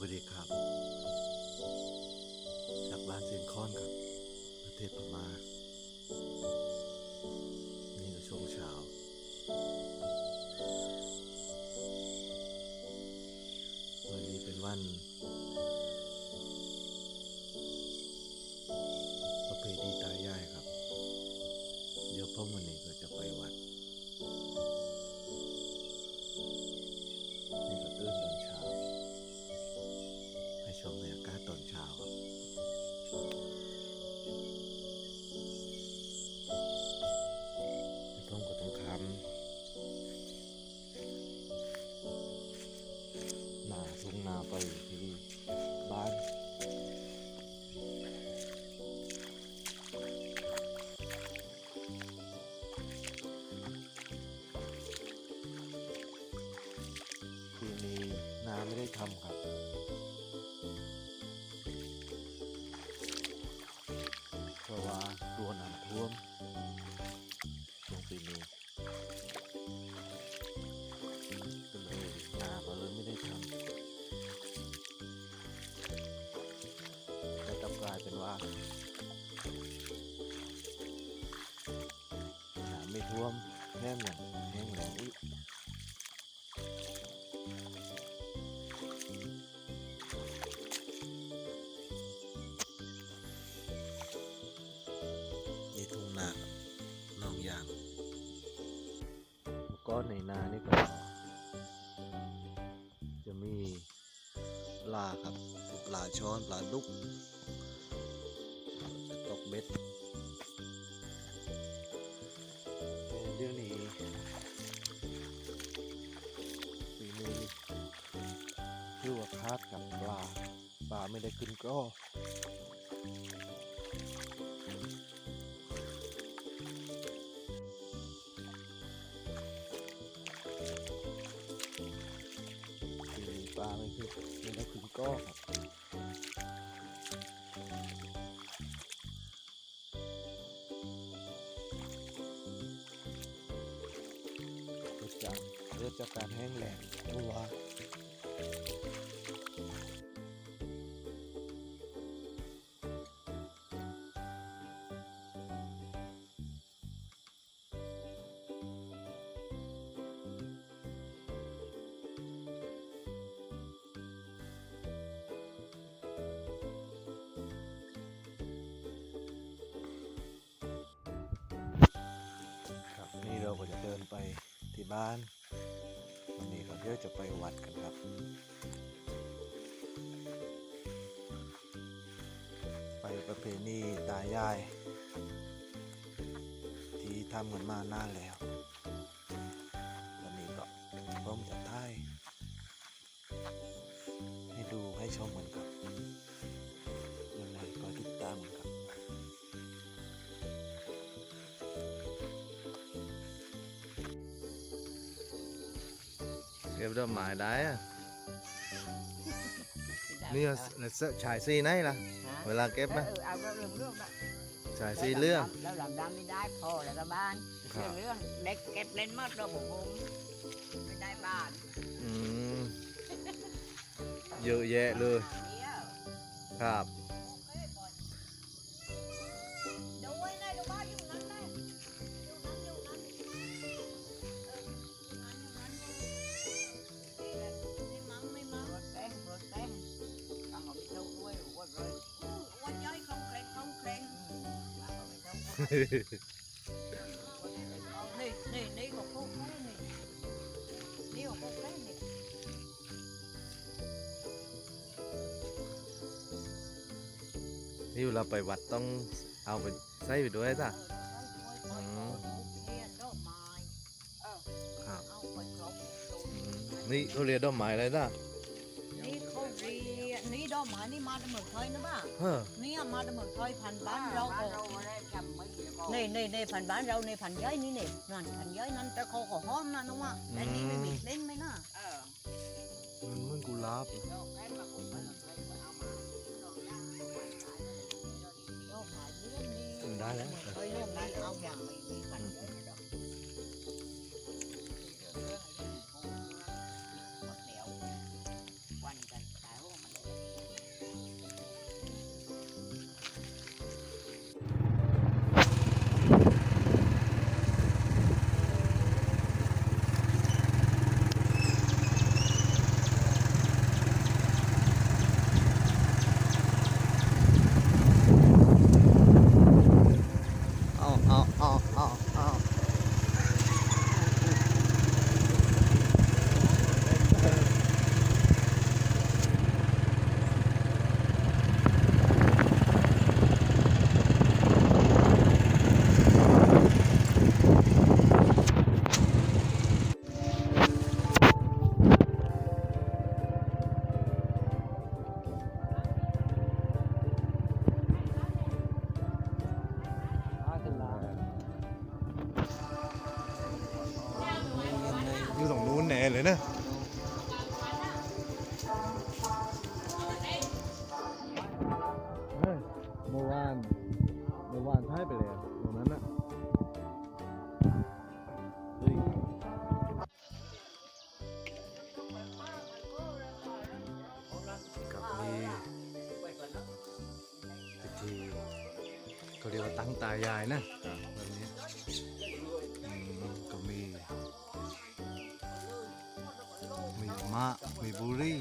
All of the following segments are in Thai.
วัสดีครับ จากบ้านเซียนคอนครับ ประเทศพม่า นี่ก็ช่วงเช้า วันนี้เป็นวัน ไป ไม่ท่วมแห้งอย่างแห้งแล้งอุ๊ยนี่ทุ่งนาหนองยางก็ในนานี่ก็จะมีปลาครับปลาช้อนปลาดุกตกเบ็ด กับปลาปลาไม่ได้ขึ้นก็ปลาไม่คือไม่ได้ถึงก้อครับเกิดจากเกิดจากการแห้งแล้งเพราะว่ บ้าน วันนี้เราเดี๋ยวจะไปวัดกันครับ ไปประเพณีตายาย ที่ทำกันมานานแล้ว เก็บดอกไม้ได้อะนี่เราฉายสีไหนล่ะเวลาเก็บนะเออเอาเรื่องเรื่องนะฉายสีเรื่อง แล้วลำดำไม่ได้พอแล้วก็บ้านครับ เรื่องเล็กเก็บเล่นหมดเราผมผมไม่ได้บ้านอืมเยอะแยะเลยครับ นี่นี่นี่ของพวกแม่นี่นี่ของพวกแม่นี่นี่เวลาไปวัดต้องเอาไปใส่ไปด้วยจ้ะอืมครับอืมนี่เขาเรียกดอกไม้อะไรจ้ะนี่เขาเรียกนี่ดอกไม้นี่มาจากเมืองไทยนะบ้าเฮ้อนี่มาจากเมืองไทยพันธุ์บ้านเราก็ นี่นี่นี่พันธุ์บ้านเราในพันธุ์ย้อยนี่นี่นั่นพันธุ์ย้อยนั่นแต่เขาก็หอมนะน้องว่าแต่นี่ไม่มีเล่นไหมนะมันเหมือนกุหลาบเลยดอกไม้เรื่องนี้ได้แล้วเฮ้ยเรื่องนี้เอาอย่างไม่มีพันธุ์ย้อยดอกหมดแล้ววันกันแต่ว่ามัน ตั้งตายายนะแบบนี้อืมก็มี มีมะมีบุหรี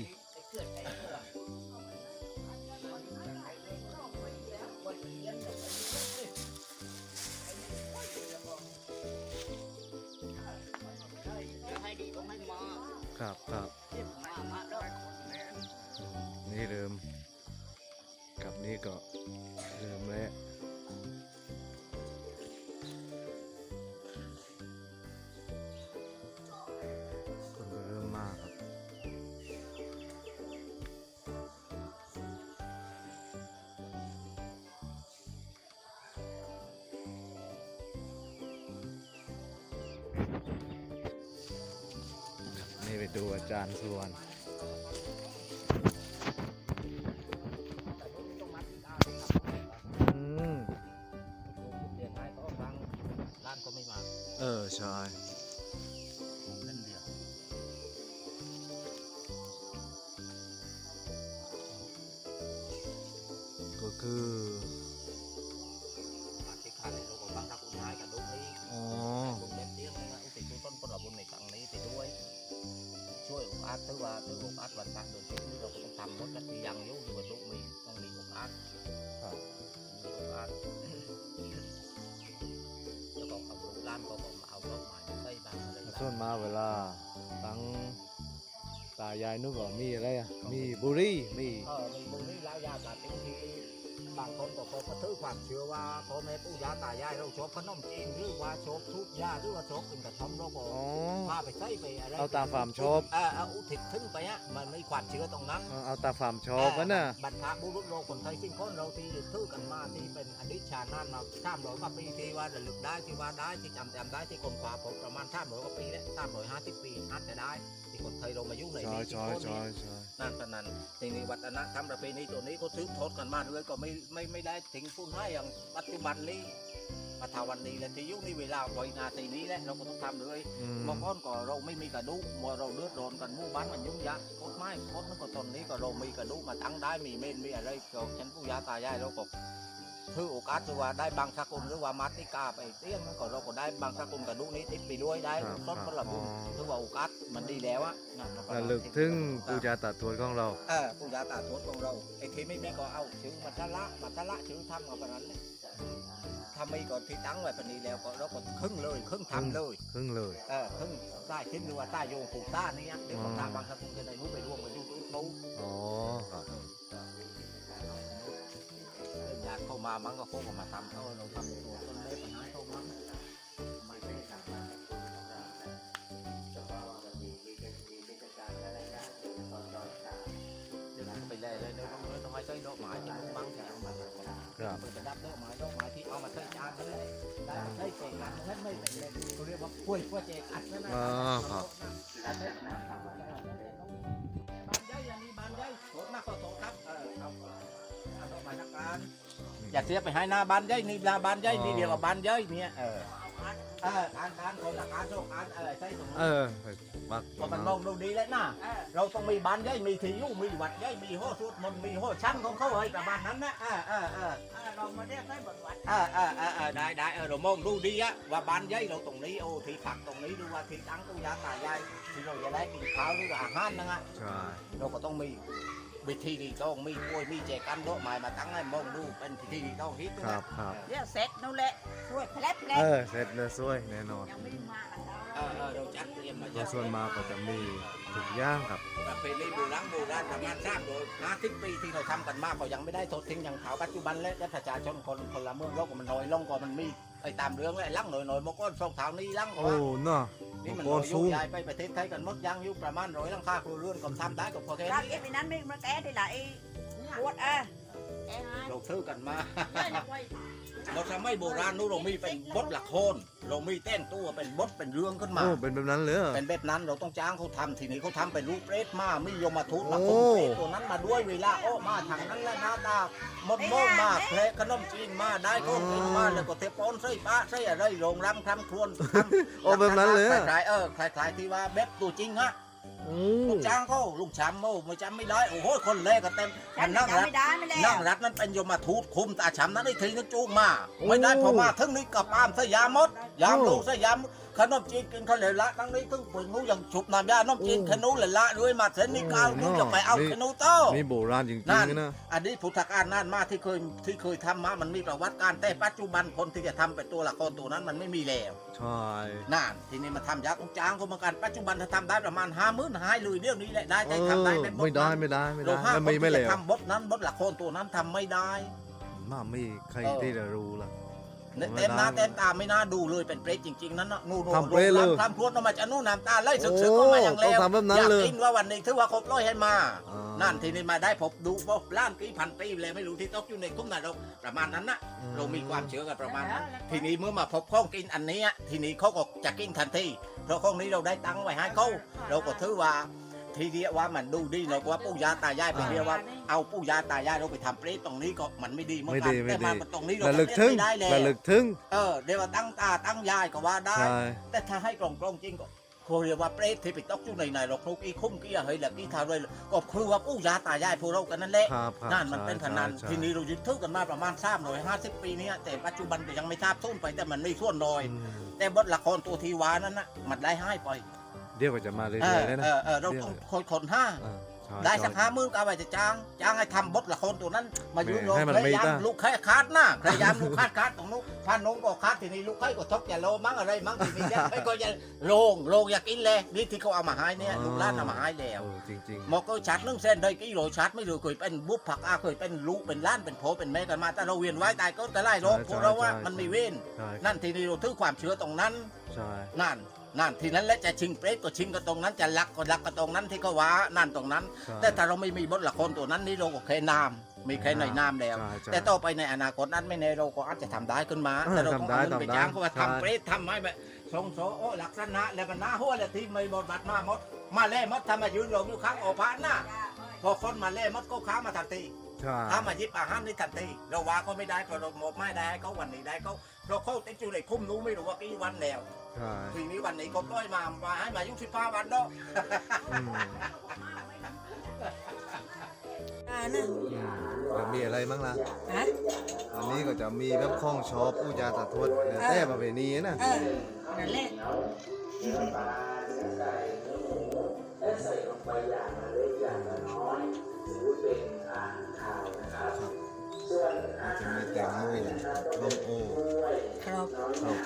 นี่ไปดูอาจารย์ส่วน ส่วนมาเวลาตั้งตายายนุก็มีอะไรอะมีบุรีมี เออ ก็เขาก็ถือความเชื่อว่าพ่อแม่ปู่ย่าตายายเราชอบขนมจีนหรือว่าชอบทุกยาหรือว่าชอบเป็นกระท่อมเราก็อ๋อ พาไปใส่ไปอะไรเอาตามความชอบเออเอาอุทิศถึงไปฮะมันไม่ความเชื่อตรงนั้น เอาเอาตาฟาร์มชอบวะน่ะบรรพบุรุษเราคนไทยสิ้นคนเราที่ถือกันมาที่เป็นอดีตชาตินานมาสามร้อยกว่าปีที่ว่าระลึกได้ที่ว่าได้ที่จำจำได้ที่คนขวาผมประมาณสามร้อยกว่าปีแล้วสามร้อยห้าสิบปีอาจจะได้ ที่คนไทยเรามายุ่งในใช่นี้ใช่ใช่ใช่นั่นปะนั้นทีนี้วัฒนธรรมประเพณีตัวนี้ก็ถือทอดกันมาเรื่อยก็ไม่ไม่ไม่ได้ถึงพูดให้อย่างปัจจุบันนี้ปัทาวันนี้และที่ยุคนี้เวลาไว้นาทีนี้แหละเราก็ต้องทำเลยอืมเมื่อก่อนก็เราไม่มีกระดูกเมื่อเราเลือดร้อนกันหมู่บ้านมันยุ่งยากกฎหมายกฎนั้นก็ตอนนี้ก็เรามีกระดูกมาตั้งได้มีเมนมีอะไรก็ฉันผู้ยาตายายเราก็ ถือโอกาสที่ว่าได้บางสกุลหรือว่ามัดติกาไปเตี้ยงก็เราก็ได้บางสกุลกระดูกนี้ติดไปด้วยได้ครับ ต้นพละบุญอ๋อถือว่าโอกาสมันดีแล้วอะนั่นเราระลึกถึงปูจาตัดทวดของเรา เออผู้ยาตาทวดของเราไอ้ที่ไม่มีก็เอาชื่อมาทะละมาทะละชื่อทำเอาไปนั้นเลยถ้าไม่ก็ที่ตั้งไว้ปานนี้แล้วก็เราก็ครึ่งเลยครึ่งทำเลย ครึ่งเลย เออครึ่งใต้ชิ้นหรือว่าใต้โยงผูกต้านี่เดี๋ยวผมอ๋อตามบางครับผมจะได้รู้ไปร่วมกันดูดูดูอ๋อครับ มามั้งก็คงเอามาทำเขาเราทำตัวต้นเล็บปัญหาเข้ามั้งไม่ได้ทำเดี๋ยวไปเลยเลยเดี๋ยวต้องเลยต้องให้ใช้ดอกไม้ที่มันบังที่เอามาครับเปิดประดับดอกไม้ดอกไม้ที่เอามาใช้จานนั่นแหละได้ใช้เจกอันนั้นไม่เป็นเลยเขาเรียกว่าป่วยป่วยเจกอันนั่นนะอ๋อครับบานใหญ่อันนี้บานใหญ่โถนักก็โถครับเออเอาเอาดอกไม้นักการ อย่าเสียไปให้หน้าบานใหญ่นี่ลาบานใหญ่นี่เดียวกับบานใหญ่เนี่ยเออเออการการคนละการโชคการอะไรใช่ตรงเอนั้นอบักพอมันมองดูดีแล้วนะเราต้องมีบานใหญ่มีที่อยู่มีวัดใหญ่มีห้อสุดมนต์มีห้อชั้นของเขาไว้ประมาณนั้นนะเออเออเออเรามาเรียกให้บทวัดเออเออเออเออได้ได้เออเรามองดูดีอะว่าบ้านใหญ่เราตรงนี้โอ้ที่พักตรงนี้ดูว่าที่ตั้งตู้ยาตายายที่เราจะได้กินข้าวหรือว่าอาหารนะฮะใช่เราก็ต้องมี วิธีที่ต้องมีป่วยมีแจกันโรคหมายมาตั้งให้มองดูเป็นพิธีที่ต้องฮิตคนะรับครับ เรียกเสร็จนู่นแหละช่วยแผลบแผลเออ เสร็จเลยสวยแน่นอน ยังไม่มากันเออเออเราจัดเตรียมมาก็ส่วนมากก็จะมีทุกอย่างครับ ประเพณีโบราณโบราณประมาณสามโดยห้าสิบปีที่เราทำกันมากก็ยังไม่ได้ทดทิ้งอย่างเขาปัจจุบันและประชาชนคนคนละเมืองโลกมันน้อยลงก็มันมี ไปตามเรื่องและลังหน่อยหน่อยๆมก้อนสองเท้านี้ลังโอ้เนาะ นี่มันโอ้ลอยสูยุงยายไปประเทศไทยกันหมดยังอยู่ประมาณร้อยหลังคาครัวเรือนก็ทำได้ก็พอแค่เรานี้เก็บไปนั้นไม่มาแก้ได้ละไอ้ปวดอะแก้หายเราซื้อกันมาได้ละไว้ เราทำไม่โบราณนู้นเรามีเป็นบทละครเรามีเต้นตัวเป็นบทเป็นเรื่องขึ้นมา โอ้เป็นแบบนั้นเลยเหรอ เป็นแบบนั้นเราต้องจ้างเขาทำทีนี้เขาทำเป็นรูปเปรตมามียมทูตมาโอ้คมเปรตตัวนั้นมาด้วยเวลาโอ้มาทางนั้นแล้วหน้าตามดโม่มาแพะขนมจีนมาได้ก็กินมาแล้วก็เทปอนไส้ปลาไส้อะไรโรงรำทำครวนทำ โอ้แบบนั้นเลยอะคล้ายๆเออคล้ายๆที่ว่าแบบตัวจริงฮะโอ้ ลูกจ้างเขาลูกช้ำโอ้ไม่จำไม่ได้โอ้โหคนแรกก็เต็มมันนั่งรัดไม่ได้ไม่ได้นั่งรัดนั้นเป็นยมทูตคุมตาช้ำนั้นไอ้ทีนึงจูงมา ไม่ได้พอมาทั้งนี้กับปามสยามมดยามลูกสยาม ขนมจีนกินข้าวเหลวละทั้งนี้ทั้งปุ๋ยนู้อย่างฉุบน้ำยาขนมจีนขนุเลยละด้วยมาเส้นนี้ก้าวนู้จะไปเอาขนุโตนี่โบราณจริงนั่นๆนะอันนี้พุทธการนั่นมาที่เคยที่เคยทำมามันมีประวัติการแต่ปัจจุบันคนที่จะทำเป็นตัวละครตัวนั้นมันไม่มีแล้วใช่นั่นทีนี้มาทำยักษ์ของจ้างเขาเหมือนกันปัจจุบันถ้าทำได้ประมาณห้าหมื่นหายเลยเรื่องนี้แหละได้เอได้อทำได้เป็นบทไม่ได้นั้นไม่ได้ไม่เราได้ห้ามันคนมีไม่ที่แล้จะวทำบทนั้นบทละครตัวนั้นทำไม่ได้มาไม่ใครเออที่จะรู้ล่ะ เนี่ยเต็มหน้าเต็มตาไม่น่าดูเลยเป็นเปรตจริงๆนั้นน่ะนู่นๆทำเปรตเลยทำพรวดออกมาจากนู่นน้ำตาไหลสึกโอ้ๆก็มาอย่างเร็วต้องทำแบบนั้นเลยอยากกินว่าวันนี้ถือว่าครบร้อยให้มาอ่านั่นทีนี้มาได้พบดูพบล้านกี่พันปีเลยไม่รู้ที่ตกอยู่ในคุ้มไหนเราประมาณนั้นนะอืมเรามีความเชื่อกันประมาณนั้น ทีนี้เมื่อมาพบข้องกินอันนี้อะทีนี้เขาก็จะกินทันทีเพราะข้องนี้เราได้ตังค์ไว้ให้เขาเราก็ถือว่า ทีเดียวว่ามันดูดีเราก็ว่าปู่ย่าตายายไปเรียกว่าเอาปู่ย่าตายายเราไปทำเปรตตรงนี้ก็มันไม่ดีเหมือนไม่กัดีนไม่แต่ดีมาตรงนี้เราระก็ลึกเล่นถึงไม่ได้แล้วระลึกถึงเออเดี๋ยวว่าตั้งตาตั้งยายก็ว่าได้ใช่แต่ถ้าให้กลงๆจริงก็เขาเรียกว่าเปรตที่ไปตกอยู่ในในหรอกนุกอีคุ้มกี้เฮ้ยแหละกี้ทาด้วยก็คือว่าปู่ย่าตายายพวกเรากันนั่นแหละครับครับนั่นมันเป็นขนาดใช่ใช่ทีนี้เรายึดถือกันมาประมาณสามร้อยห้าสิบปีเนี้แต่ปัจจุบันก็ยังไม่ทราบทุ่นไปแต่มันไม่ส่วนน้อยอืมแต่บทละครตัวทีวานั้นนะมันได้ให้ไป เดี๋ยวก็จะมาเรื่เออยอๆเลยนะเออเออเราต้องคอยคนห้าเออใช่ได้สักใช่ห้าหมื่นก็เอาไปจะจ้างจ้างให้ทำบทละครตัวนั้น มายืนรอให้มันพยายามมีตั้งลูกใครคาดหน้าพยายามลูกคาดคาดตรงนู้นพันน้องก็คาดทีนี้ลูกใครก็ทบอย่าโลมั้งอะไรมั้งทีนี้ยังไม่ก็จะโลงโลงอยากกินเลยนี่ที่เขาเอามาให้เนี่ยลูกหล้านเอามาให้แล้วเออจริงหมอก็ชัดนึ่งเส้นได้กี่โลชัดไม่รู้เคยเป็นบุพผักอาเคยเป็นลูกเป็นล้านเป็นโผเป็นแม่กันมาแต่เราเวียนไว้ตายก็จะไล่โรคพวกเราว่ามันมีเว้นๆใช่นั่นทีนี้เราถือความเชื่อตรงนั้นใช่นั่น นั่นทีนั้นและจะชิงเปรตก็ชิงกันตรงนั้นจะลักก็ลักกันตรงนั้นที่เขาว่านั่นตรงนั้น ใช่แต่ถ้าเราไม่มีบทละครตัวนั้นนี่เราก็แค่นามมีแค่ในนามแล้ว ใช่ใช่แต่ต่อไปในอนาคตนั้นไม่แน่เราก็อาจจะทำได้ขึ้นมาเออแต่เราก็ทำได้เอาเงินไปทำได้จ้างเขาว่าใช่ ทำเปรตทำไม้แบบทรงโซโอ้ลักษณะแล้วมันหน้าหัวแล้วที่ไม่บทบัดมาหมด มาเล่มดทำมายืนลงอยู่ข้างโอภาสน่ะพอคนมาเล่มดก็ค้ามาทันที ใช่ ถ้ามายิบอาหารนี่ทันทีเราว่าก็ไม่ได้เพราะเราหมดไม่ได้ให้เขาวันนี้ได้เขาเราเข้าติดอยู่ในคุ้มนู้ไม่รู้ว่ากี่วันแล้ว ใช่ทีนี้วันนี้ก็ปล่อยมามาให้มายุ่งสิบห้าวันเนาะอืมอ่านะอืมแล้วมีอะไรบ้างล่ะ ฮะ อันนี้ก็จะมีแบบข้องชอบผู้ยาตาทวดเออแต่ประเพณีนะเออ นั่นแหละ มันจะมีแตงโมส้มโอครับครับ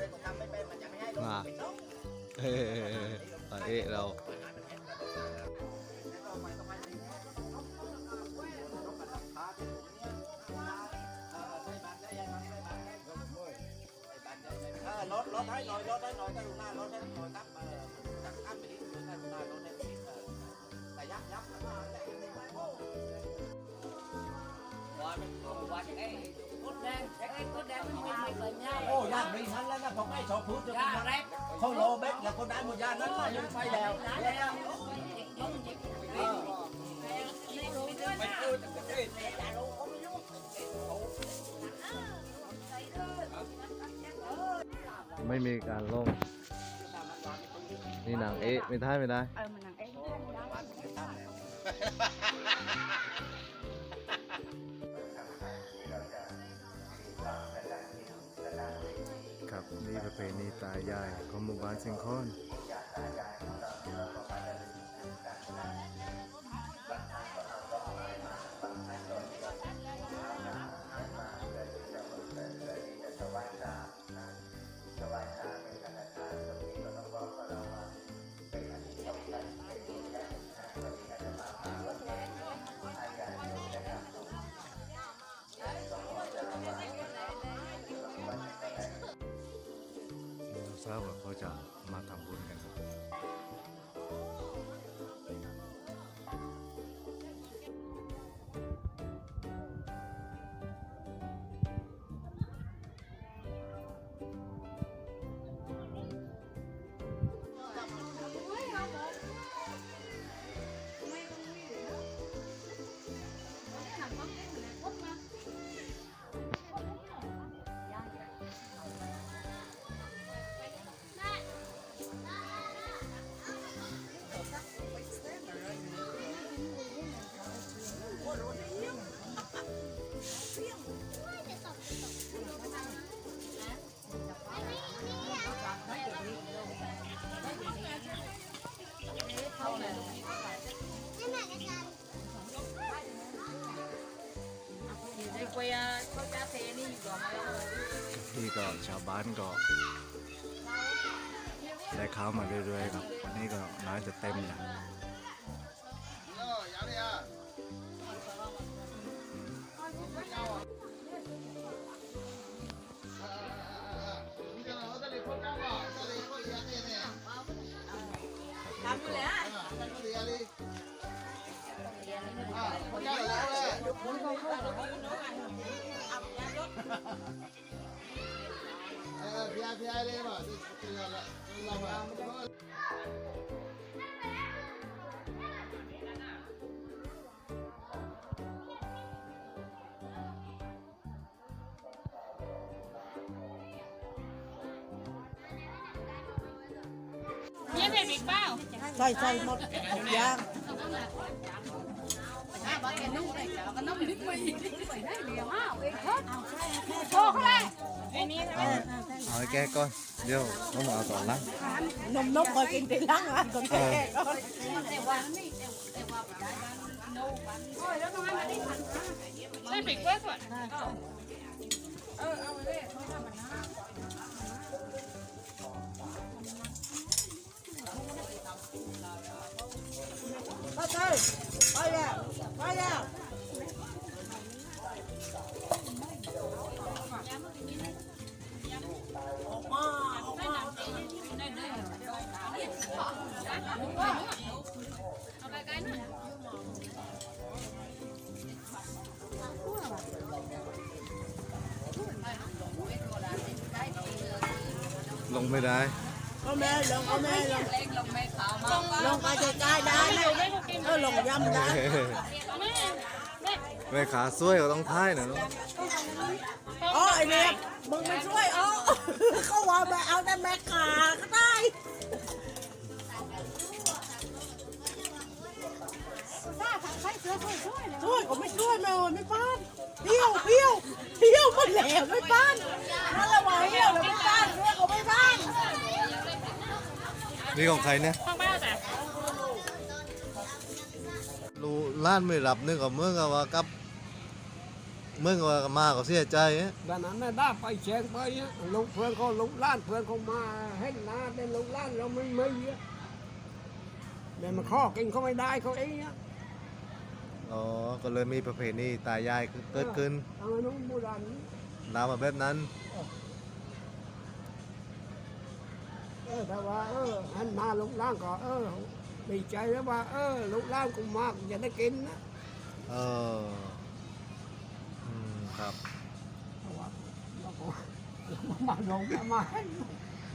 เป็นมันจะไม่ให้ลงอ่าเป็นน้องเฮ้ยตอนนี้เรา เป็นมารกเขาโลเบ็ดแล้วคนได้หมดยานั้นมายังไปแล้วไปเจอจากประเทศไม่มีการลงนี่หนังเอ๊ะไม่ได้ไม่ได้ เออมันนังเอ๊ะครับ นี่ประเพณีตายายของหมู่บ้านเชียงคอน ทร ชาวบ้านก็ได้ข้าวมาเรื่อยๆครับ วันนี้ก็น้อยจะเต็มแล้ เนี่ยเป็นบิ๊กเป้าใส่ใส่หมดทุกอย่างโชว์เขาเลยไอ้นี่เอาเอาให้แก้ก่อนเดี๋ยวต้องมาเอาตอนหลังนมนกคอยกินตีล่างอะคนแก่ก็ใช่บิ๊กเป้าส่วนไปเลย ไปแล้วไปแล้วเอาไปกันหน่อยลงไม่ได้ก็แม่ลงก็แม่ลง ลงไปจะได้ได้ไหมเออลงย่ำได้แม่แม่แม่ขาสวยก็ต้องท้ายหน่อยเนอะอ๋อไอเนี่ยมึงไม่ช่วยอ๋อเขาว่าแม่เอาแต่แม่ขาก็ได้ช่วยก็ไม่ช่วยแม่ไม่ป้านเที่ยวเที่ยวเที่ยวมันแหลมไม่ป้านนั่นแหละว่าเที่ยวแล้วไม่ป้านช่วยก็ไม่ป้านนี่ของใครเนี่ย รู้ล้านไม่รับนึกกับเมื่อกับว่ากับเมื่อว่ามาก็เสียใจอะดังนั้นน่ะได้ไปแชงไปอะลูกเพื่อนเขาลูกล้านเพื่อนเขามาเห็นหน้าแต่ลูกล้านเราไม่ไม่อะเดี๋ยวมันข้อกินเขาไม่ได้เขาเองอะอ๋อ ก็เลยมีประเพณีตายายเกิดขึ้นเอาน้องโบราณนำมาแบบนั้น เออแต่ว่าเออหันมาลูกล้านก็เออ ดีใจแล้วว่า เออ ลูกล้านกูมากจะได้กินนะเอออืมครับเพราะว่าเราก็เรามาลงมาให้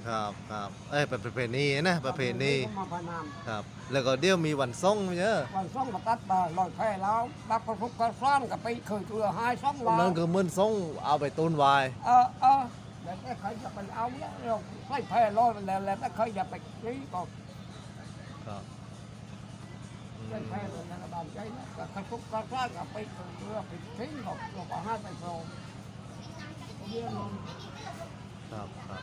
ครับครับเอ้ยเป็นประเพณีนะประเพณีมาพนามครับ แล้วก็เดี๋ยวมีวันส่งไหมเนี่ยวันซ่องมาตัดบาลอยแพ้แล้วรับประพุกระซ้อนกับไปเคยเกลือหายซ่องลานั่นคือมื้อส่งเอาไปตุนไว้เออเออแล้วแต่ใครจะไปเอาแล้วเราใส่แพ้ลอยไปแล้วแล้วแต่ใครจะไปนี่ก็ครับ ไม่แค่เอยนะบางใจนะแต่กระทุกกระร้างกไปเรือไปทิ้งหอกหลอกห้าไปโผล่เรียนลงครับครับ